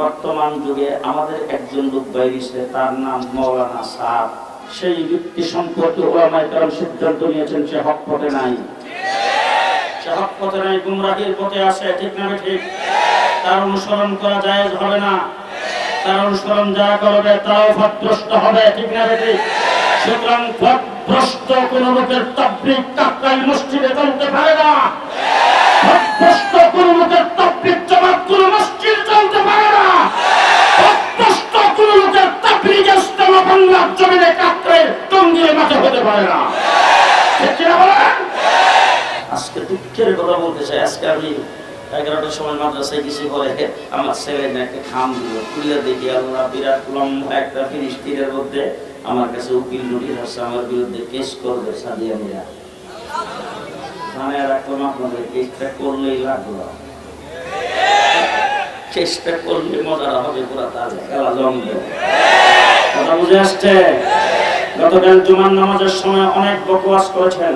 বর্তমান যুগে আমাদের একজন লোক বাইরিছে, তার নাম মৌলানা সাহ সেই ব্যক্তি সম্পর্কে ওলামায় কারণ সিদ্ধান্ত নিয়েছেন, সে হক পথে নাই। সে হক পথে নাই, গুমরাহির পথে ঠিক না ঠিক? তার অনুসরণ করা যায় হবে না। তার অনুসরণ যারা করবে, তারাও ভদ্রষ্ট হবে, ঠিক না ঠিক? সুতরাং কোন লোকের তাবলিক কাকরাই মসজিদে চলতে পারে না। কোন লোকের জামাত কোন মসজিদ চলতে পারে না ভদ্রষ্ট কোন লোকের তাবলিক ইসলাম বাংলার জমিনে কাকরে টঙ্গিয়ে মাঠে হতে পারে না। আজকে দুঃখের কথা বলতে চাই। আজকে আমি এগারোটার সময় মাদ্রাসায় গেছি পরে আমার ছেলে একটা খাম দিল। খুললে দেখি আল্লাহ বিরাট লম্বা একটা ফিনিশ মধ্যে আমার কাছে উকিল নোটিশ আসছে আমার বিরুদ্ধে কেস করবে সাদিয়া মিয়া থানায় রাখলাম আপনাদের, কেসটা করলেই লাগল। চেষ্টা করলে মজা হবে পুরা তাজা, খেলা জমবে। কথা বুঝে আসছে? গতকাল জুমার নামাজের সময় অনেক বকওয়াস করেছেন,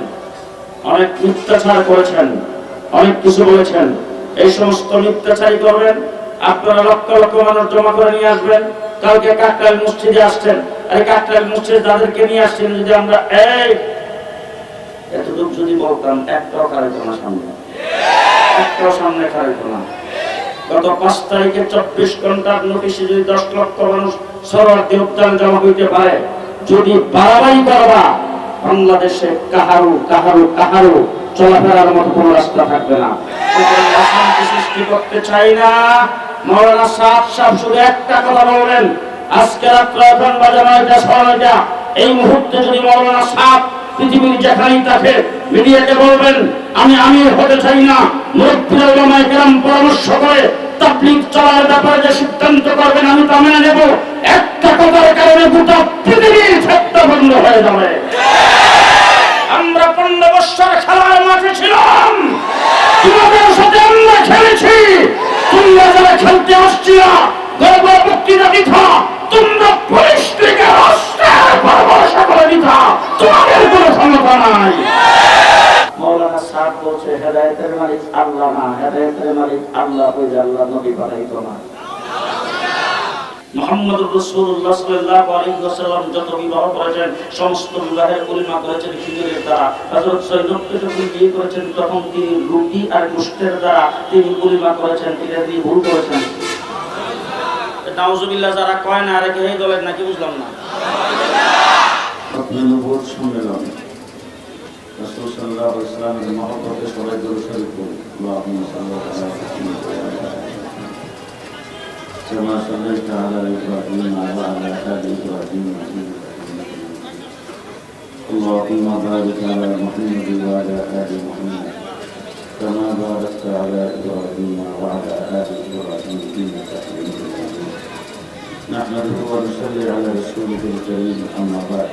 অনেক মিথ্যাচার করেছেন, অনেক কিছু বলেছেন। এই সমস্ত মিথ্যাচারই করবেন, আপনারা লক্ষ লক্ষ মানুষ জমা করে নিয়ে আসবেন। কালকে কাকরাইল মসজিদে আসছেন। এই কাকরাইল মসজিদে যাদেরকে নিয়ে আসছেন, যদি আমরা এই এতটুকু যদি বলতাম, একটাও খারিত সামনে সামনে খারিত না গত পাঁচ তারিখে চব্বিশ ঘণ্টার নোটিশে যদি দশ লক্ষ মানুষ সরার্থী উদ্যান জমা হইতে পারে। যদি বাড়াবাড়ি করবা, বাংলাদেশে কাহারু কাহারু কাহারু চলাফেরার মতো কোনো রাস্তা থাকবে না। অশান্তি সৃষ্টি করতে চাই না। মৌলানা সাহেব শুধু একটা কথা আজকে রাত্রে এখন এই মুহূর্তে যদি মৌলানা সাহ পৃথিবীর যেখানেই থাকে মিডিয়াকে বলবেন, আমি আমি হতে চাই না। মুরব্বীরা পরামর্শ করে তাবলিগ চলার ব্যাপারে যে সিদ্ধান্ত করবেন, আমি তা মেনে নেব। একটা কথার কারণে গোটা পৃথিবীর ক্ষেত্র বন্ধ হয়ে যাবে। আমরা পনেরো বৎসর খেলার মাঠে ছিলাম। তোমাদের সাথে আমরা খেলেছি। তোমরা যারা খেলতে আসছি না গর্ব বক্তৃতা দিথা তোমরা রাষ্ট্রের করে তোমাদের কোনো ক্ষমতা নাই। মৌলানা বলছে, হেদায়তের মালিক আল্লাহ না, হেদায়তের মালিক আল্লাহ হয়ে আল্লাহ নবী না। মোহাম্মদ রসুল্লাহ সাল্লাল্লাহু আলাইহি যত বিবাহ করেছেন সমস্ত বিবাহের পরিমা করেছেন খিজুরের দ্বারা। যখন বিয়ে করেছেন তখন তিনি রুটি আর গোশতের দ্বারা তিনি পরিমা করেছেন। এটা তিনি ভুল করেছেন। নাউজুবিল্লাহ যারা কয় না আরে কে এই দলের নাকি বুঝলাম না। নবুয়ত সম্মেলন রাসূল সাল্লাল্লাহু আলাইহি ওয়াসাল্লামের মহব্বতে সবাই দরুদ শরীফ পড়ি আল্লাহুম্মা সাল্লি আলা كما صليت على إبراهيم وعلى إنك حميد. اللهم بارك على محمد وعلى آل محمد كما باركت على إبراهيم وعلى آل إبراهيم إنك حميد. نحمده ونصلي على رسوله الكريم أما بعد.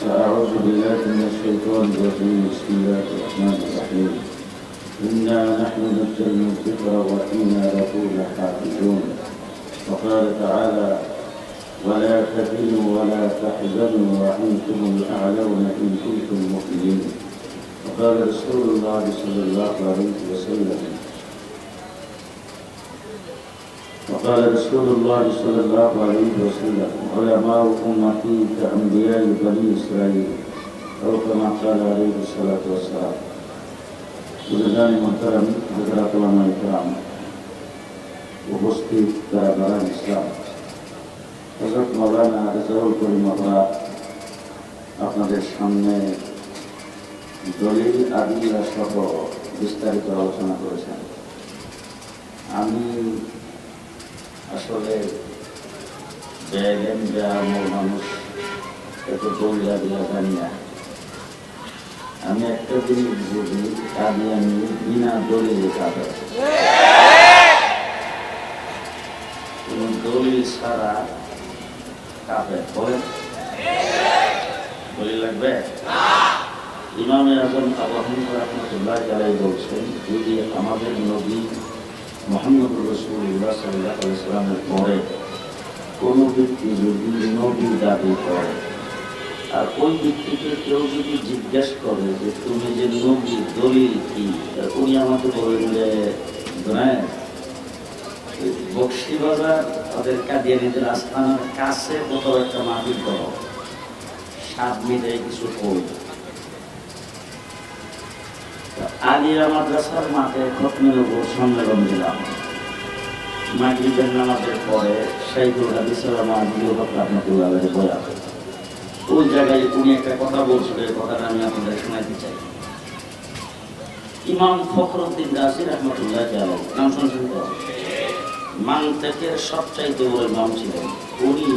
فأعوذ بالله من الشيطان الرجيم. بسم الله الرحمن الرحيم. إنا نحن نزلنا الذكر وإنا له لحافظون. وقال تعالى ولا تهنوا ولا تحزنوا وأنتم الأعلون إن كنتم مؤمنين. وقال رسول الله صلى الله عليه وسلم وقال رسول الله صلى الله عليه وسلم علماء أمتي كأنبياء بني إسرائيل أو كما قال عليه الصلاة والسلام. بلدان محترم حضرات علماء الكرام উপস্থিত যারা দাঁড়ান ইসলাম হজরত মৌলানা রেজাউল করিম আপনাদের সামনে দলিল আদিলা সহ বিস্তারিত আলোচনা করেছেন আমি আসলে ব্যাগেন ব্যায়ামের মানুষ এত দৌড়া দিয়া জানি না আমি একটা জিনিস বুঝি আমি আমি বিনা দলিলে কাঁদে কোন দলিল ছাড়া কাঁদে বলেন। দলিল লাগবে? ইমামে আজম আবু হানিফা রহমতুল্লাহ আলাই বলছেন, যদি আমাদের নবী মোহাম্মদ রসুল্লাহ সাল্লাহ ইসলামের পরে কোনো ব্যক্তি যদি নবী দাবি করে, আর ওই ব্যক্তিকে কেউ যদি জিজ্ঞেস করে যে, তুমি যে নবী দলিল কি? উনি আমাকে বললেন যে হ্যাঁ বক্সিবাজার তাদের কাদিয়ানিদের আস্থানার কাছে কোথাও একটা মাটির করো। সাত মিলে কিছু ফুল আলিয়া মাদ্রাসার মাঠে খতমের সম্মেলন দিলাম মাগরিবের নামাজের পরে শাইখুল হাদিস রহমতুল্লাহ বয়া ওই জায়গায় উনি একটা কথা বলছিল, এই কথাটা আমি আপনাদের শোনাতে চাই। ইমাম ফখরুদ্দিন রাজি রহমতুল্লাহ নাম শুনছেন তো? মানতেকের সবচাইতে বড় ইমাম ছিলেন উনি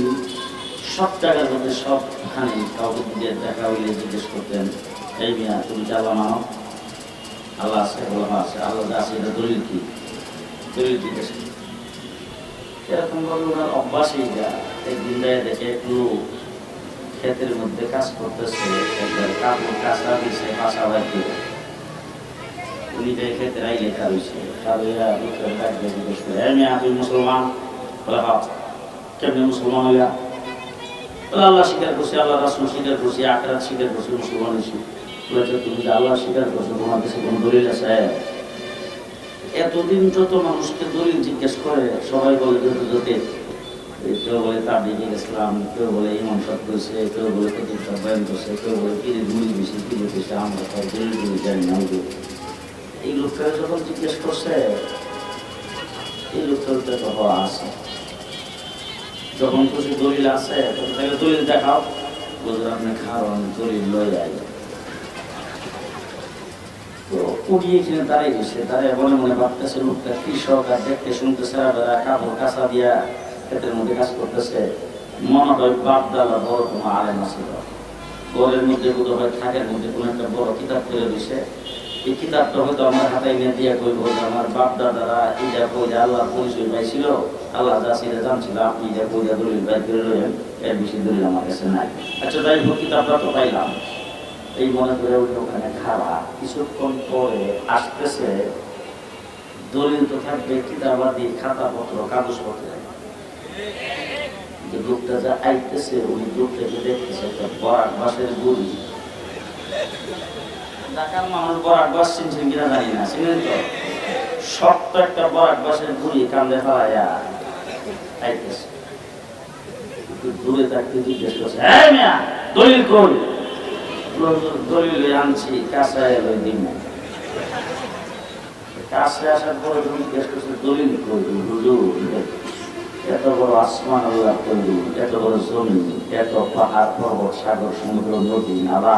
সব জায়গার মধ্যে সবখানে কাউকে দিয়ে দেখা হইলে জিজ্ঞেস করতেন, এই মিয়া, তুমি আল্লাহ মানো আল্লাহ আছে বলা আছে, আল্লাহ আছে, এটা দলিল কি? দলিল কি এরকম ভাবে ওনার অভ্যাসই যা একদিন যায় দেখে একটু ক্ষেতের মধ্যে কাজ করতেছে, একবার কাপড় কাঁচা দিছে বাসা করে "এই মিয়া, মুসলমান কেমনি মুসলমান হইয়া আল্লাহ স্বীকার করছি আল্লাহ রাসুল স্বীকার করছি আখরাত স্বীকার করছি মুসলমান হয়েছি বলেছে তুমি যে আল্লাহ স্বীকার করছ তোমার কাছে কোনো দলিল আছে এতদিন যত মানুষকে দলিল জিজ্ঞেস করে সবাই বলে যত যতে কেউ বলে তাবলিগ ইসলাম কেউ বলে ইমাম সাহেব করেছে কেউ বলে সাহেব বয়ান করছে কেউ বলে পীরের মুড়ি বেশি পীরের বেশি আমরা সব দলিল দলিল জানি না এই যখন জিজ্ঞেস করছে, এই লোকটার হওয়া আছে। যখন খুশি দলিল আছে, তখন তাকে দলিল দেখাও। আপনি খাওয়ান দলিল উনি এখানে দাঁড়িয়ে দাঁড়িয়ে মনে ভাবতেছে কৃষক মধ্যে কাজ করতেছে, মনে হয় ঘরের মধ্যে থাকের মধ্যে কোনো একটা বড় কিতাব করে দিছে। এই কিতাবটা হয়তো আমার হাতে এনে দিয়ে কইব যে আমার বাপ দাদারা এটা কই যে আল্লাহর পরিচয় পাইছিল? আল্লাহ যা ছিল জানছিল। আপনি যে কই যে দলিল বাই করে রইলেন এর বেশি দলিল আমার কাছে নাই। আচ্ছা যাই হোক কিতাবটা তো পাইলাম। এই মনে করে ওই ওখানে খাওয়া কিছুক্ষণ পরে আসতেছে, দলিল তো থাকবে কিতাবাদি খাতাপত্র, কাগজপত্র। যে লোকটা যা আইতেছে উনি লোকটাকে দেখতেছে একটা বরাক বাসের গুড়ি। ঢাকার মানুষ বরাক বাস চিনছেন কিনা জানি না, চিনেন তো? শক্ত একটা বরাক বাসের গুড়ি কান্দে ফেলাইয়া আইতেছে। দূরে থাকতে জিজ্ঞেস করছে হ্যাঁ মিয়া, দলিল কই? দলিলে আনছি, কাছে এলো দিন কাছে আসার পরে জিজ্ঞেস করছে, দলিল কই? হুজুর, এত বড় আসমান এত বড় জমি এত পাহাড়, পর্বত, সাগর, সমুদ্র, নদী, নালা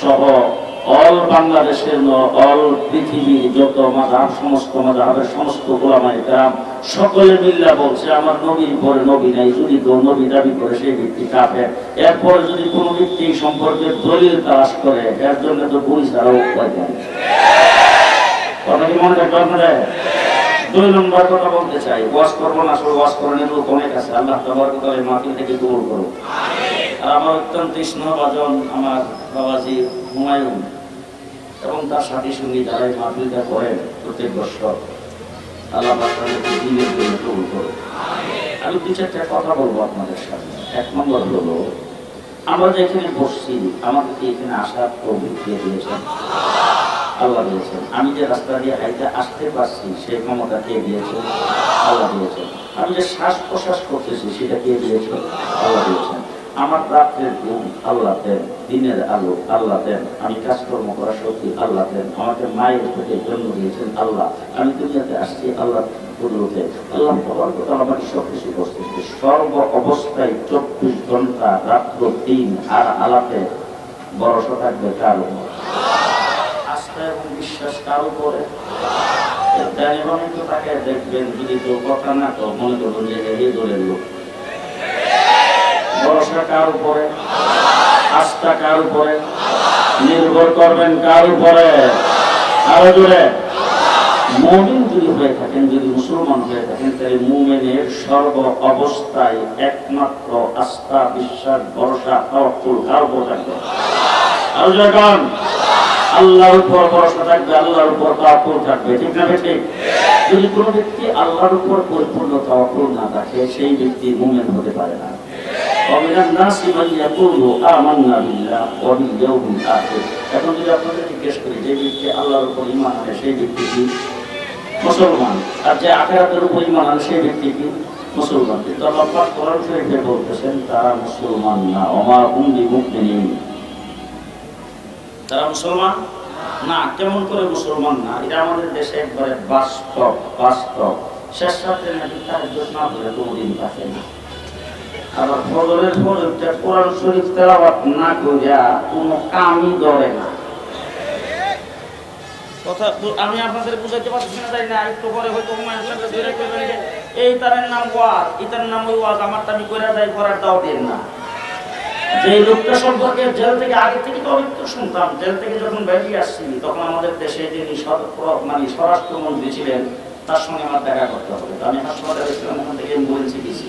সহ অল বাংলাদেশের অল পৃথিবীর যত মাধাব সমস্ত মাধাবের সমস্ত গোলামাই গ্রাম সকলে মিল্লা বলছে, আমার নবীর পরে নবী নাই, যদি কেউ নবী দাবি করে, সেই ব্যক্তি কাপে এরপরে যদি কোনো ব্যক্তি সম্পর্কে দলিল তালাশ করে, এর জন্য তো পুলিশ দ্বারা উপায় দেয় কথা কি মনে রাখবে আপনারা দুই নম্বর কথা বলতে চাই ওয়াশ করব না, আসলে ওয়াশ করে নিয়ে লোক অনেক আছে। আল্লাহ তোমার কথা এই মাহফিল থেকে দূর করো আর আমার অত্যন্ত স্নেহভাজন আমার বাবাজি হুমায়ুন এবং তার সাথী সঙ্গী যারা এই মাহফিলটা করেন প্রত্যেক বছর, আল্লাহ দিনের জন্য কবুল করো আমি দু চারটা কথা বলব আপনাদের সামনে। এক নম্বর হলো, আমরা যে এখানে বসছি আমাদেরকে এখানে আসার প্রবৃত্তি দিয়েছেন? আল্লাহ দিয়েছেন। আমি যে রাস্তা দিয়ে হাইতে আসতে পারছি সেই ক্ষমতা কে দিয়েছেন আল্লাহ দিয়েছেন। আমি যে শ্বাস প্রশ্বাস করতেছি, সেটা কে দিয়েছেন আল্লাহ দিয়েছেন। আমার রাত্রের ঘুম আল্লাহ দেন, দিনের আলো আল্লাহ দেন, আমি কাজকর্ম করার শক্তি আল্লাহ দেন, আমাকে মায়ের থেকে জন্ম দিয়েছেন আল্লাহ। আমি দুনিয়াতে আসছি আল্লাহ কুদরতে। আল্লাহ তোমার কথা সব কিছু করতেছে সর্ব অবস্থায় চব্বিশ ঘণ্টা, রাত্র দিন আর আলাপে ভরসা থাকবে আস্থা এবং বিশ্বাস কার উপরে? তাকে দেখবেন, যদি কেউ কথা না তো মনে করবেন যে এই দলের লোক। ভরসা কার উপরে? আস্থা কার উপরে? নির্ভর করবেন কার উপরে? আরও জোরে। মুমিন যদি হয়ে থাকেন, যদি মুসলমান হয়ে থাকেন, তাহলে সর্ব অবস্থায় একমাত্র আস্থা, বিশ্বাস, ভরসা কার উপর থাকবে? আর আল্লাহর উপর ভরসা থাকবে, আল্লাহর উপর তাওয়াক্কুল থাকবে। ঠিক না ঠিক যদি কোনো ব্যক্তি আল্লাহর উপর পরিপূর্ণ তাওয়াক্কুল না থাকে সেই ব্যক্তি মুমিন হতে পারে না। ومن الناس من يقول آمنا بالله وباليوم الآخر এখন যদি আপনাদের জিজ্ঞেস করি যে ব্যক্তি আল্লাহর উপর ইমান আনে সেই ব্যক্তি কি মুসলমান আর যে আখেরাতের উপর ইমান আনে সেই ব্যক্তি কি মুসলমান কিন্তু আল্লাহ পাক কোরআন শরীফে বলতেছেন তারা মুসলমান না ওমা উম্মি মুমিনিন তারা মুসলমান না কেমন করে মুসলমান না এটা আমাদের দেশে একবারে বাস্তব বাস্তব শেষ রাত্রে নাকি তার না করে কোনোদিন থাকে না আবার ফজরের একটা কোরআন শরীফ তেলাওয়াত না কোনো কামই ধরে না। যে লোকটা সম্পর্কে জেল থেকে আগে থেকে তো অনেক শুনতাম, জেল থেকে যখন বেরিয়ে আসছি, তখন আমাদের দেশে যিনি মানে স্বরাষ্ট্রমন্ত্রী ছিলেন, তার সঙ্গে আমার দেখা করতে হবে। আমি হাসপাতালে থেকে গ্যাসের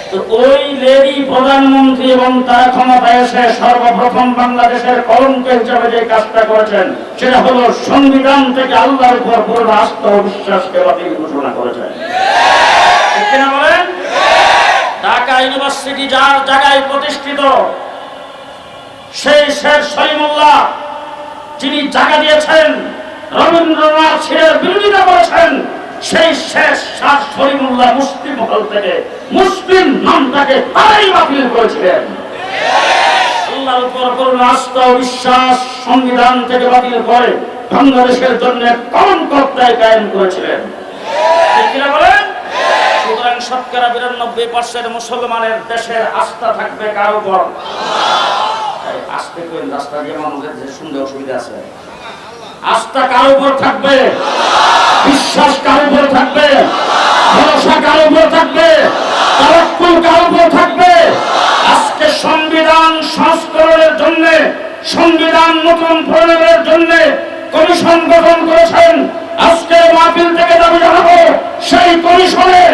ওই লেডি প্রধানমন্ত্রী এবং তার ক্ষমতায় এসে সর্বপ্রথম বাংলাদেশের কলঙ্ক হিসাবে যে কাজটা করেছেন, সেটা হলো সংবিধান থেকে আল্লাহর উপর পুরো আস্থা বিশ্বাসকে বাতিল ঘোষণা করেছেন ঢাকা ইউনিভার্সিটি যার জায়গায় প্রতিষ্ঠিত, সেই শেখ সলিমুল্লাহ, যিনি জায়গা দিয়েছেন, রবীন্দ্রনাথ ছেলের বিরোধিতা করেছেন সেই শেষ শাহ শরীফুল্লাহ মুসলিম হল থেকে মুসলিম নামটাকে তারাই বাতিল করেছিলেন। উপর আস্থা ও বিশ্বাস সংবিধান থেকে বাতিল করে বাংলাদেশের জন্য কম কর্তায় কায়েম করেছিলেন। বলেন? সুতরাং শতকরা বিরানব্বই পার্সেন্ট মুসলমানের দেশের আস্থা থাকবে উপর। এই আস্তে করে রাস্তা দিয়ে মানুষের যে অসুবিধা আছে। আস্থা কার উপর থাকবে। বিশ্বাস কার উপর থাকবে। ভরসা কার উপর থাকবে। তাওয়াক্কুল কার উপর থাকবে। আজকে সংবিধান সংস্করণের জন্য, সংবিধান নতুন প্রণয়নের জন্য কমিশন গঠন করেছেন। আজকে মাহফিল থেকে দাবি জানাব, সেই কমিশনে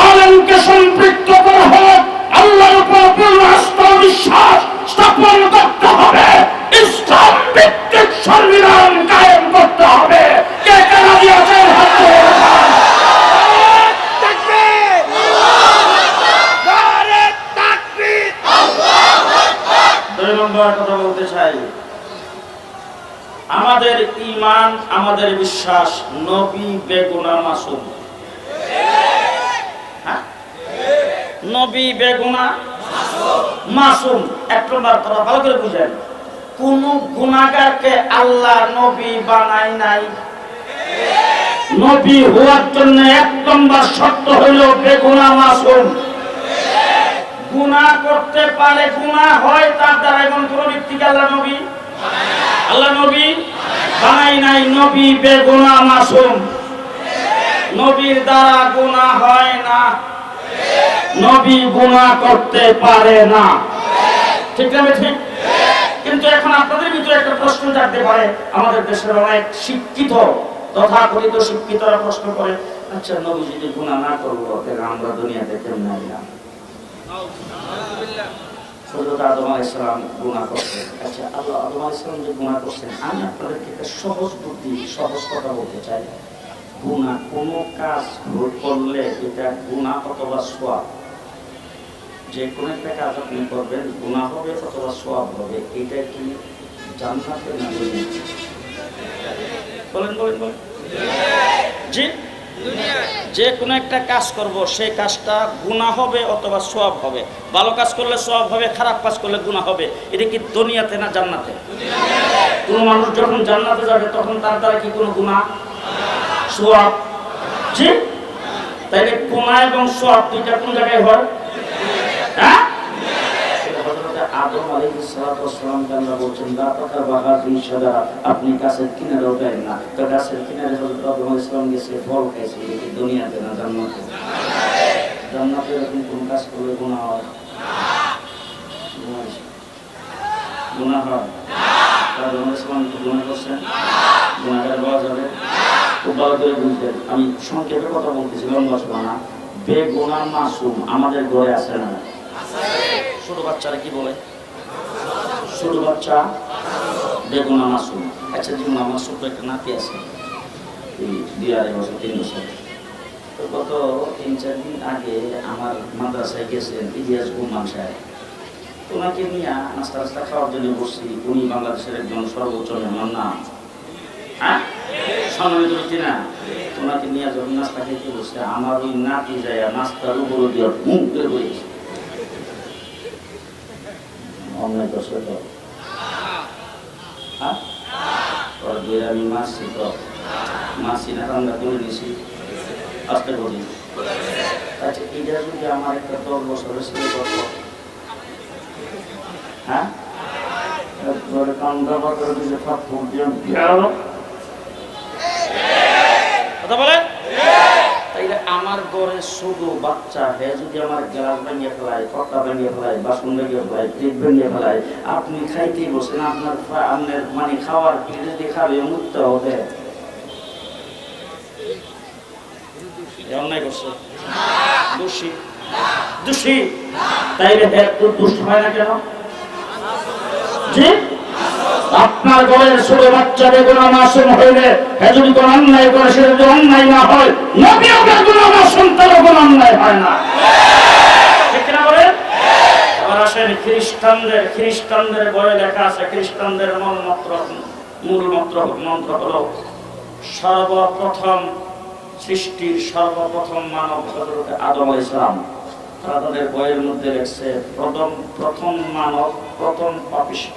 আলেমকে সম্পৃক্ত করা হোক। আল্লাহর উপর পূর্ণ আস্থা বিশ্বাস স্থাপন করতে হবে। ইসলাম ভিত্তিক সংবিধান কায়েম করতে হবে। কে কে রাজি আছেন? হাত আমাদের ইমান আমাদের বিশ্বাস নবী বেগুনা মাসুম? নবী বেগুনা? মাসুম। এক নম্বর কথা ভালো করে বুঝেন। কোন গুণাগারকে আল্লাহ নবী বানাই নাই। নবী হওয়ার জন্য এক নম্বর শর্ত হইল বেগুনা, মাসুম। গুনাহ করতে পারে, গুনাহ হয় তার দ্বারা এমন কোন ব্যক্তিকে আল্লাহ নবী? আল্লাহ নবী? বানাই নাই। নবী বেগুনা, মাসুম। নবীর দ্বারা গুনাহ হয় না। নবী গুনাহ করতে পারে না। ঠিক না ঠিক কিন্তু এখন আপনাদের ভিতরে একটা প্রশ্ন জানতে পারে। আমাদের দেশের অনেক শিক্ষিত তথা তথাকথিত শিক্ষিতরা প্রশ্ন করে আচ্ছা নবী যদি গুণা না করব তাহলে আমরা দুনিয়াতে কেমন আইলাম? আলাইহিস সালাম করছেন। আচ্ছা আল্লাহ আদম যে গুনাহ করছেন, আমি আপনাদেরকে একটা সহজ বুদ্ধি, সহজ কথা বলতে চাই। গুনাহ কোন কাজ করলে এটা গুনাহ অথবা সোয়াব। যে কোনো একটা কাজ আপনি করবেন গুনাহ হবে অথবা সোয়াব হবে, এটা কি জান্নাতে না? বলেন যে কোনো একটা কাজ করব সেই কাজটা গুনাহ হবে অথবা সোয়াব হবে। ভালো কাজ করলে সোয়াব হবে, খারাপ কাজ করলে গুনাহ হবে। এটা কি দুনিয়াতে না জান্নাতে? কোনো মানুষ যখন জান্নাতে যাবে, তখন তার দ্বারা কি কোনো গুনাহ সোয়াব। জি? তাইলে গুনাহ এবং সোয়াব দুইটা কোন জায়গায় হয়? হ্যাঁ? আপনি গাছের কিনারে ওঠেন না। তো গাছের কিনারে হযরত আদম আলাইহিস সালাম গেছে, ফল খাইছে দুনিয়াতে না জান্নাতে। জান্নাতে এরকম কোন কাজ করলে গুনাহ হয়? গুনাহ হয়। আলাইহিস সালাম কি করছেন গুনাহগার বলা যাবে খুব ভালো করে বুঝবেন আমি সংক্ষেপে কথা বলতেছি লম্বা সময় না। বেগুনা মাসুম আমাদের ঘরে আছে না ছোট বাচ্চারা কি বলে? ছোট বাচ্চা বেগুনা মাসুম। আচ্ছা যেমন আমার ছোট একটা নাতি আছে। এই দুই আড়াই বছর তিন বছর। তো গত তিন চার দিন আগে আমার মাদ্রাসায় গেছেন ইতিহাস গুমান সাহেব। ওনাকে নিয়ে নাস্তা নাস্তা খাওয়ার জন্য বসছি। উনি বাংলাদেশের একজন সর্বোচ্চ মেহমান না। হ্যাঁ? না নিয়ে আমার ওই যায় তো। হ্যাঁ? আমি না, রান্না আস্তে করি আচ্ছা এটা আমার একটা বছরের হ্যাঁ? একবারে কান্দা পাতা দিলে থাপ্পড় দিয়ে গেলো কথা বলে তাইলে আমার ঘরে শুধু বাচ্চা হে যদি আমার গ্লাস ভেঙে ফেলায় কটা ভেঙে ফেলায় বাসন ভেঙে ফেলায় প্লেট ভেঙে ফেলায় আপনি খাইতেই বসেন আপনার আপনার মানে খাওয়ার প্লেট যদি খাবে মুক্ত হবে। অন্যায় করছে। দোষী। দোষী। তাইলে তো দুষ্ট হয় না কেন? আপনার ঘরের ছোট বাচ্চা বেগুন মাসুম হইলে হে কোন অন্যায় করে সে যদি অন্যায় না হয় নবীও বেগুন মাসুম কোন অন্যায় হয় না। আসেন খ্রিস্টানদের খ্রিস্টানদের লেখা আছে, খ্রিস্টানদের সর্বপ্রথম সৃষ্টির সর্বপ্রথম মানব হজরত আদম ইসলাম তারা তাদের বইয়ের মধ্যে লেখছে, প্রথম প্রথম মানব, প্রথম পাপিষ্ট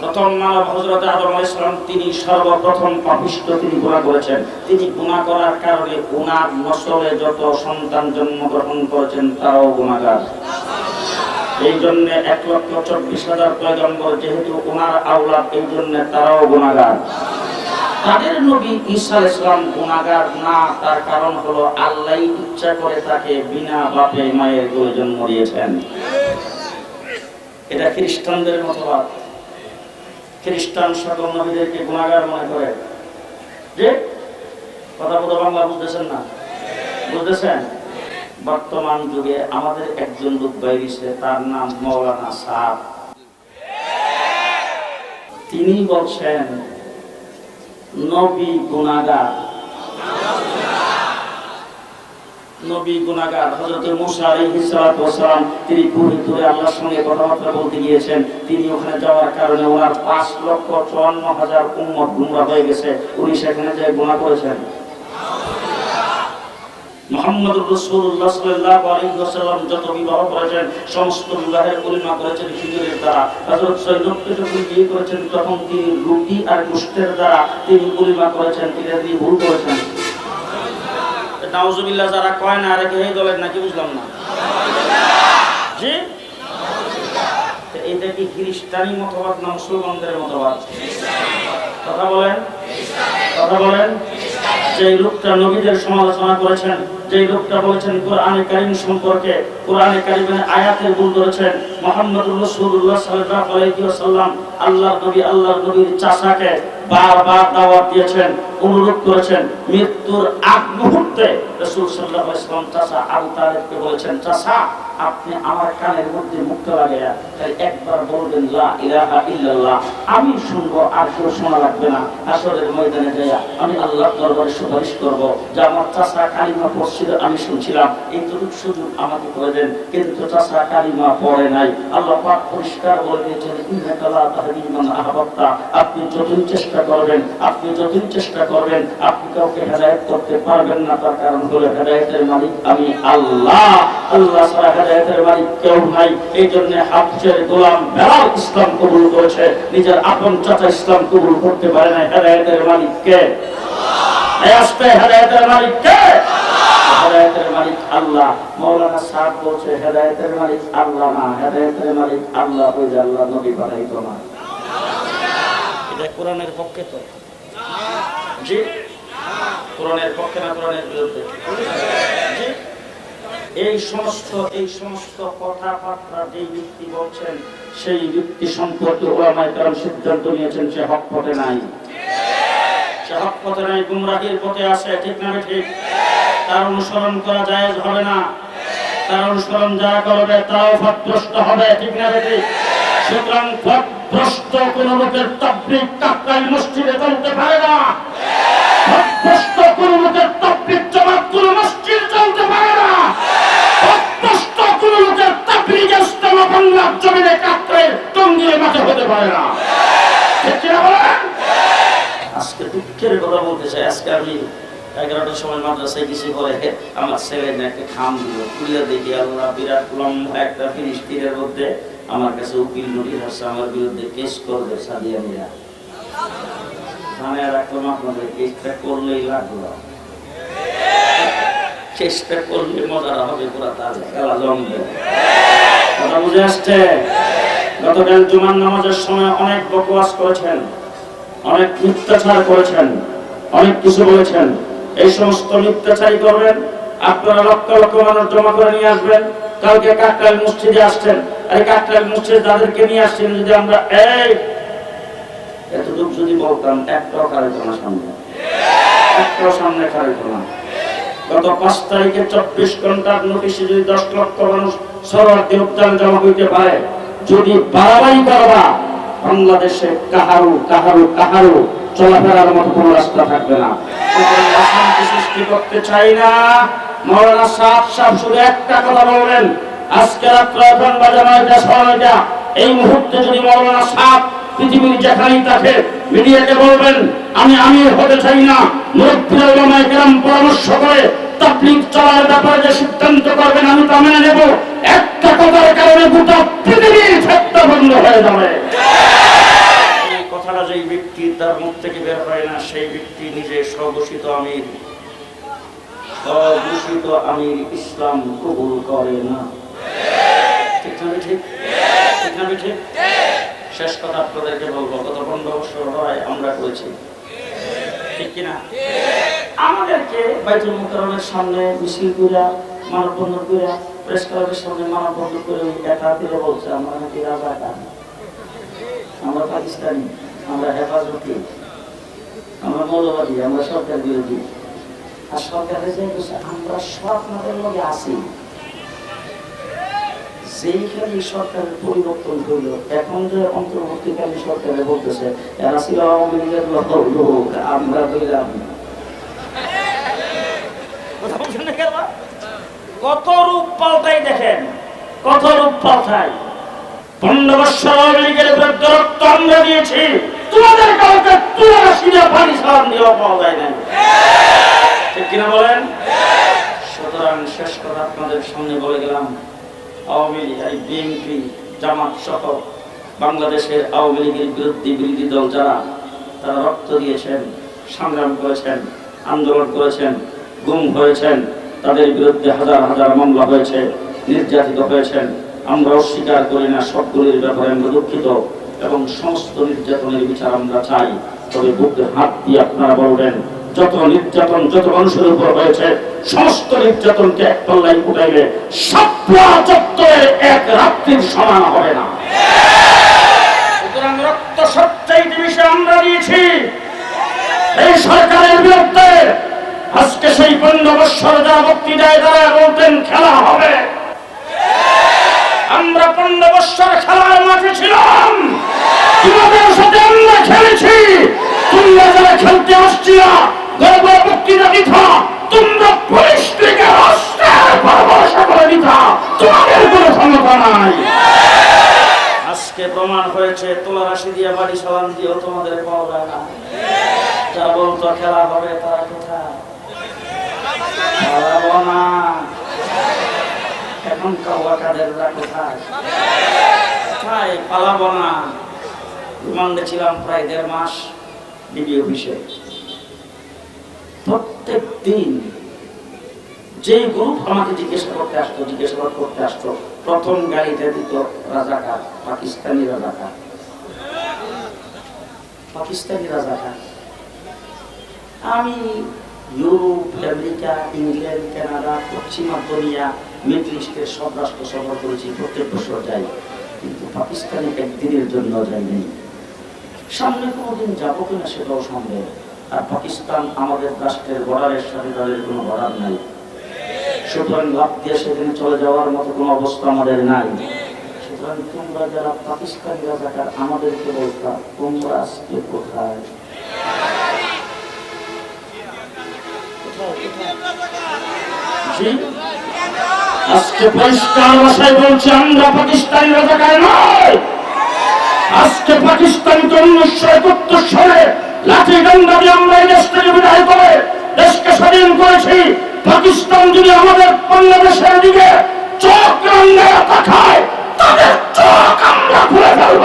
প্রথম মানব হজরত আদম আলাইহিস সালাম, তিনি সর্বপ্রথম পাপিষ্ট তিনি গুণা করেছেন। তিনি গুণা করার কারণে ওনার নসলে যত সন্তান জন্মগ্রহণ করেছেন, তারাও গুণাগার এই জন্য এক লক্ষ চব্বিশ হাজার পয়গম্বর যেহেতু ওনার আওলাদ এই জন্য তারাও গুণাগার তাদের নবী ঈসা ইসলাম গুণাগার না, তার কারণ হলো আল্লাহ ইচ্ছা করে তাকে বিনা বাপে মায়ের করে জন্ম দিয়েছেন এটা খ্রিস্টানদের মতবাদ। খ্রিস্টান সকল নবীদেরকে গুণাগার মনে করে। যে কথা বলতে বাংলা বুঝতেছেন না? বুঝতেছেন? বর্তমান যুগে আমাদের একজন লোক বাইরিছে, তার নাম মৌলানা সাহ তিনি বলছেন নবী গুণাগার। নবী গুণাগার তিনি আল্লাহর সঙ্গে কথাবার্তা বলতে গিয়েছেন। তিনি ওখানে যাওয়ার কারণে ওনার পাঁচ লক্ষ চুয়ান্ন হাজার উম্মত গুমরা হয়ে গেছে। উনি সেখানে যে গুণা করেছেন। মোহাম্মদ রসুল্লাহ ওয়াসাল্লাম যত বিবাহ করেছেন, সমস্ত বিবাহের পরিমা করেছেন খিজুরের দ্বারা। সৈয়দকে যখন বিয়ে করেছেন, তখন তিনি রুটি আর গোশতের দ্বারা তিনি পরিমা করেছেন তিনি ভুল করেছেন। কয় না নাকি বুঝলাম না? জি? এটা কি খ্রিস্টানি মতবাদ না মুসলমানদের মতবাদ? কথা বলেন। কথা বলেন। যে লোকটা নবীদের সমালোচনা করেছেন যে লোকটা বলেছেন কোরআনে কারিম সম্পর্কে, কোরআনে কারিমের আয়াতের ভুল ধরেছেন মোহাম্মদ রসুল্লাহ সাল্লাম আল্লাহর নবী আল্লাহ নবীর চাষাকে বারবার দাওয়াত দিয়েছেন। অনুরোধ করেছেন, মৃত্যুর আগ মুহূর্তে রাসূল সাল্লাল্লাহু আলাইহি ওয়াসাল্লাম চাচা আবু তালেবকে বলেছেন, চাচা, আপনি আমার কানের মধ্যে মুক্ত লাগাইয়া তাই একবার বলবেন, লা ইলাহা ইল্লাল্লাহ। আমি শুনব, আর কেউ শোনা লাগবে না। আসরের ময়দানে যাইয়া আমি আল্লাহর দরবারে সুপারিশ করব। যে আমার চাচা কালিমা পড়ছিল, আমি শুনছিলাম। এই তরুক সুযোগ আমাকে করে দেন। কিন্তু চাচা কালিমা পড়ে নাই। আল্লাহ পাক পরিষ্কার বলে দিয়েছেন, ইন্নাকা লা তাহদি মান আহবাবতা। আপনি যতই চেষ্টা করবেন, আপনি যতই চেষ্টা করবেন, আপনি কাউকে হেদায়েত করতে পারবেন না, তার কারণ হলো হেদায়েতের মালিক আমি আল্লাহ। আল্লাহ ছাড়া হেদায়েতের মালিক কেউ নাই। এই জন্য হাফসের গোলাম বেলাল ইসলাম কবুল করেছে। নিজের আপন চাচা ইসলাম কবুল করতে পারে না হেদায়েতের মালিক কে? আসতে হেদায়েতের মালিক কে? আল্লাহ। মৌলানা সাহেব বলছে, হেদায়েতের মালিক আল্লাহ না। হেদায়েতের মালিক আল্লাহ আল্লাহ নবী না। এটা কোরআনের পক্ষে তো। জি। কোরআনের পক্ষে না কোরআনের বিরুদ্ধে? এই সমস্ত এই সমস্ত কথাবার্তা যে ব্যক্তি বলছেন, সেই ব্যক্তি সম্পর্কে ওলামায়ে কেরাম সিদ্ধান্ত নিয়েছেন সে হক পথে নাই। সে হক পথে নাই, গুমরাহির পথে আছে, ঠিক না ঠিক? তার অনুসরণ করা জায়েজ হবে না। তার অনুসরণ যারা করবে, তারাও পথভ্রষ্ট হবে, ঠিক না ঠিক? সুতরাং পথভ্রষ্ট কোন লোকের তাবলিগ কাকরাইল মসজিদে চলতে পারে না। পথভ্রষ্ট কোন লোকের তাবলিগ জামাত কোন মসজিদ চলতে পারে না। আজকে বলতে চাই। আজকে আমি এগারোটার সময় আমার ছেলে একটা খাম দিল। তুলে দেখি আল্লাহ বিরাট লম্বা একটা মধ্যে আমার কাছে উকিল নোটিশ আসছে আমার বিরুদ্ধে কেস করবে সাদিয়া মিয়া। করলে খেলা নামাজের সময় অনেক বকওয়াস করেছেন, অনেক মিথ্যাচার করেছেন, অনেক কিছু বলেছেন। এই সমস্ত মিথ্যাচারই করবেন, আপনারা লক্ষ লক্ষ মানুষ জমা করে নিয়ে আসবেন। কালকে কাকরাইল মসজিদে আসছেন। যদি না বাংলাদেশে কাহারু কাহারু কাহারু চলাফেরার মতো কোনো রাস্তা থাকবে না। সৃষ্টি করতে চাই না। মৌলানা সাহ সাহ শুধু একটা কথা বলবেন আজকে রাত্র সময়টা, এই মুহূর্তে যদি মৌলানা সাহ পৃথিবীর যেখানেই থাকে মিডিয়াকে বলবেন, আমি আমি হতে চাই না মুরব্বীরা ওলামায়ে কেরাম পরামর্শ করে চলার ব্যাপারে যে সিদ্ধান্ত করবেন, আমি তা মেনে একটা কথার কারণে গোটা পৃথিবীর ক্ষেত্র বন্ধ হয়ে যাবে। কথাটা যেই ব্যক্তি তার মুখ থেকে বের হয় না, সেই ব্যক্তি নিজে স্বঘোষিত স্বঘোষিত ইসলাম কবুল করে না। ঠিক না ঠিক ঠিক না ঠিক শেষ কথা আপনাদেরকে বলব গত পনেরো বছর হয় আমরা করেছি। ঠিক কিনা? আমাদেরকে বাইতুল মুকাররমের সামনে মিছিল করে মানববন্ধন করে প্রেস ক্লাবের সামনে মানববন্ধন করে একা দিলে বলছে, আমরা নাকি রাজা আমরা পাকিস্তানি, আমরা হেফাজতি, আমরা মৌলবাদী, আমরা সরকার বিরোধী। আর সরকারের যে আমরা সব আপনাদের মধ্যে আছি। যেইখানে সরকারের পরিবর্তন হইল এখন যে অন্তর্বর্তীকালীন সরকারে বলতেছে, এরা ছিল লোক, আমরা না কত রূপ পাল্টাই দেখেন, কত রূপ পাল্টাই। পনেরো তোমাদের কাউকে তুলা সিনে পানি সালাম দিয়েও পাওয়া যায় না ঠিক বলেন? সুতরাং শেষ কথা আপনাদের সামনে বলে গেলাম আওয়ামী লীগ বিএনপি জামাত সহ বাংলাদেশের আওয়ামী লীগের বিরুদ্ধে বিরোধী দল যারা, তারা রক্ত দিয়েছেন, সংগ্রাম করেছেন, আন্দোলন করেছেন, গুম হয়েছেন, তাদের বিরুদ্ধে হাজার হাজার মামলা হয়েছে, নির্যাতিত হয়েছেন। আমরা অস্বীকার করি না সবগুলির ব্যাপারে, আমরা দুঃখিত এবং সমস্ত নির্যাতনের বিচার আমরা চাই। তবে বুকে হাত দিয়ে আপনারা বলবেন যত নির্যাতন যত মানুষের উপর হয়েছে, সমস্ত নির্যাতনকে এক পাল্লাই উঠাইলে সাপলা এক রাত্রির সমান হবে না। রক্ত আমরা দিয়েছি। এই সরকারের বিরুদ্ধে আজকে সেই পনেরো বৎসর যারা বক্তৃতায় তারা বলতেন, খেলা হবে। আমরা পনেরো বৎসর খেলার মাঠে ছিলাম। তোমাদের সাথে আমরা খেলেছি? তোমরা যারা খেলতে আসছিল গর্ব আজকে প্রমাণ হয়েছে তোলা রাশি দিয়ে বাড়ি সালাম দিয়েও তোমাদের পাওয়া না। যারা বলতো খেলা হবে, তারা কোথায়? পালাবো না। এখন কাউয়া কাদেররা কোথায়? কোথায়? পালাবো না। ছিলাম প্রায় দেড় মাস ডিবি অফিসে। প্রত্যেক দিন যে গ্রুপ আমাকে জিজ্ঞাসা করতে আসতো জিজ্ঞাসাবাদ করতে আসতো, প্রথম গাড়িতে দিত রাজাকার পাকিস্তানি রাজাকার পাকিস্তানি রাজাকার আমি ইউরোপ, আমেরিকা, ইংল্যান্ড, কানাডা, পশ্চিমা দুনিয়া মিডল ইস্টের সব রাষ্ট্র সফর করেছি, প্রত্যেক বছর যাই। কিন্তু পাকিস্তানে একদিনের জন্য যাইনি। সামনে কোনোদিন যাব কিনা সেটাও সন্দেহ। আর পাকিস্তান আমাদের রাষ্ট্রের বর্ডারের সাথে তাদের কোনো বর্ডার নাই। সুতরাং লাভ দিয়ে সেখানে চলে যাওয়ার মতো কোনো অবস্থা আমাদের নাই। সুতরাং তোমরা যারা পাকিস্তানি রাজাকার, আমাদেরকে বলতা, তোমরা আজকে কোথায়? আজকে পরিষ্কার ভাষায় বলছি, আমরা পাকিস্তানি রাজাকার নয় আজকে পাকিস্তান তো উনিশশো একাত্তর সালে লাঠি ডান্ডা করেছি, পাকিস্তান যদি আমাদের বাংলাদেশের দিকে চোখ রান্না তাকায় তাদের চোখ আমরা খুলে ফেলব।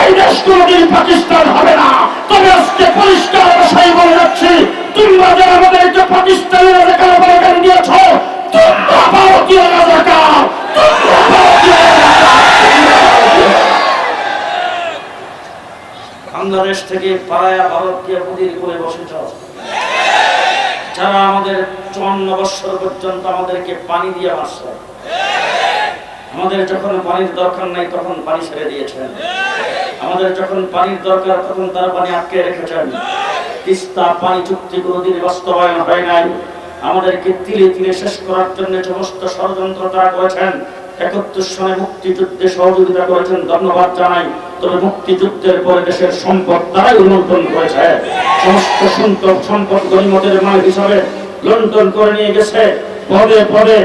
এই দেশ কোনদিন পাকিস্তান হবে না। তবে আজকে পরিষ্কার ভাষায় বলে যাচ্ছি, তোমরা যারা আমাদেরকে পাকিস্তানের রাজাকার বলে দিয়েছ, তোমরা ভারতীয় রাজাকার, তোমরা ভারতীয় বাংলাদেশ থেকে পাড়ায়া ভারতকে প্রতির করে বসেছ। যারা আমাদের চুয়ান্ন বৎসর পর্যন্ত আমাদেরকে পানি দিয়ে মারছে। আমাদের যখন পানির দরকার নাই, তখন পানি ছেড়ে দিয়েছেন। আমাদের যখন পানির দরকার, তখন তারা পানি আটকে রেখেছেন। তিস্তা পানি চুক্তি কোনোদিন বাস্তবায়ন হয় নাই। আমাদেরকে তিলে তিলে শেষ করার জন্য সমস্ত ষড়যন্ত্র তারা করেছেন। একাত্তর সনে মুক্তিযুদ্ধে সহযোগিতা করেছেন। ধন্যবাদ জানাই। তবে মুক্তিযুদ্ধের পরে দেশের সম্পদ তারাই লুণ্ঠন করেছে। সমস্ত সম্পদ সম্পদ গণিমতের মাল হিসাবে লুণ্ঠন করে নিয়ে গেছে। পদে পদে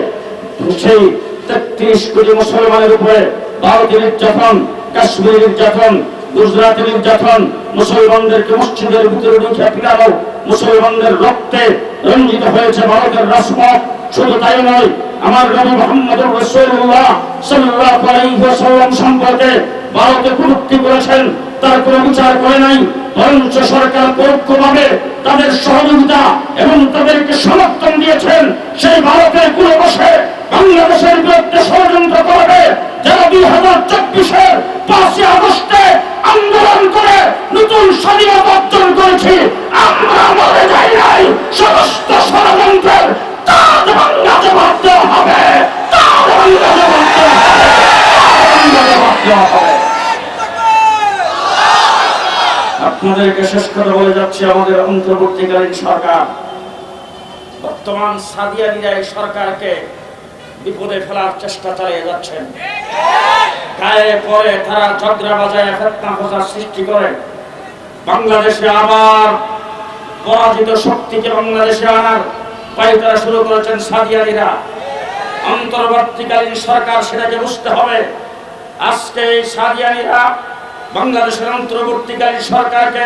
সেই তেত্রিশ কোটি মুসলমানের উপরে ভারতের নির্যাতন কাশ্মীর নির্যাতন, গুজরাটের নির্যাতন, মুসলমানদেরকে মসজিদের ভিতরে ঢুকে পিটানো, মুসলমানদের রক্তে রঞ্জিত হয়েছে ভারতের রাজপথ। শুধু তাই নয়, আমার নবী মোহাম্মদ রসুল্লাহ ওয়াসাল্লাম সম্পর্কে ভারতে কুলুক্তি করেছেন তার কোনো বিচার করে নাই। বরঞ্চ সরকার পরোক্ষভাবে তাদের সহযোগিতা এবং তাদেরকে সমর্থন দিয়েছেন, সেই ভারতের আপনাদেরকে শেষ করে বলে যাচ্ছি আমাদের অন্তর্বর্তীকালীন সরকার। বর্তমান সাদিয়ানিরা এই সরকারকে বিপদে ফেলার চেষ্টা চালিয়ে যাচ্ছেন। গায়ে পরে তারা ঝগড়া বাজায় ফেতনা সৃষ্টি করে। বাংলাদেশে আবার পরাজিত শক্তিকে বাংলাদেশে আনার পাইতারা শুরু করেছেন অন্তর্বর্তীকালীন সরকার সেটাকে বুঝতে হবে। আজকে এই সাদিয়ানিরা বাংলাদেশের অন্তর্বর্তীকালীন সরকারকে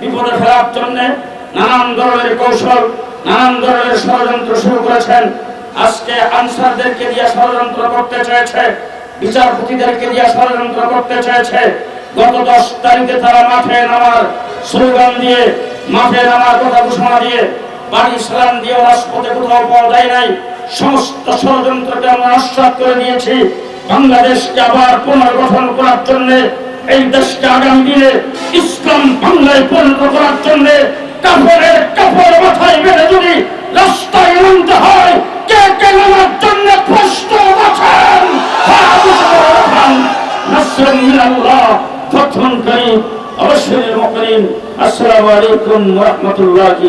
বিপদে ফেলার জন্য নানান ধরনের কৌশল, নানান ধরনের ষড়যন্ত্র শুরু করেছেন। আজকে আনসারদেরকে দিয়ে ষড়যন্ত্র করতে চেয়েছে, বিচারপতিদেরকে দিয়ে ষড়যন্ত্র করতে চেয়েছে। গত দশ তারিখে তারা মাঠে নামার স্লোগান দিয়ে, মাঠে নামার কথা ঘোষণা দিয়ে, বাড়ি সালাম দিয়ে রাজপথে কোথাও পাওয়া যায় নাই। সমস্ত ষড়যন্ত্রকে আমরা আশ্বাস করে নিয়েছি বাংলাদেশকে আবার পুনর্গঠন করার জন্য এই দেশকে আগামী দিনে ইসলাম বাংলায় পরিণত করার জন্য কাপড়ের কাপড় মাথায় বেড়ে যদি রাস্তায় নামতে হয়, কে কে নামার জন্য প্রস্তুত আছেন অবশ্যই আসসালামু আলাইকুম রাহমাতুল্লাহি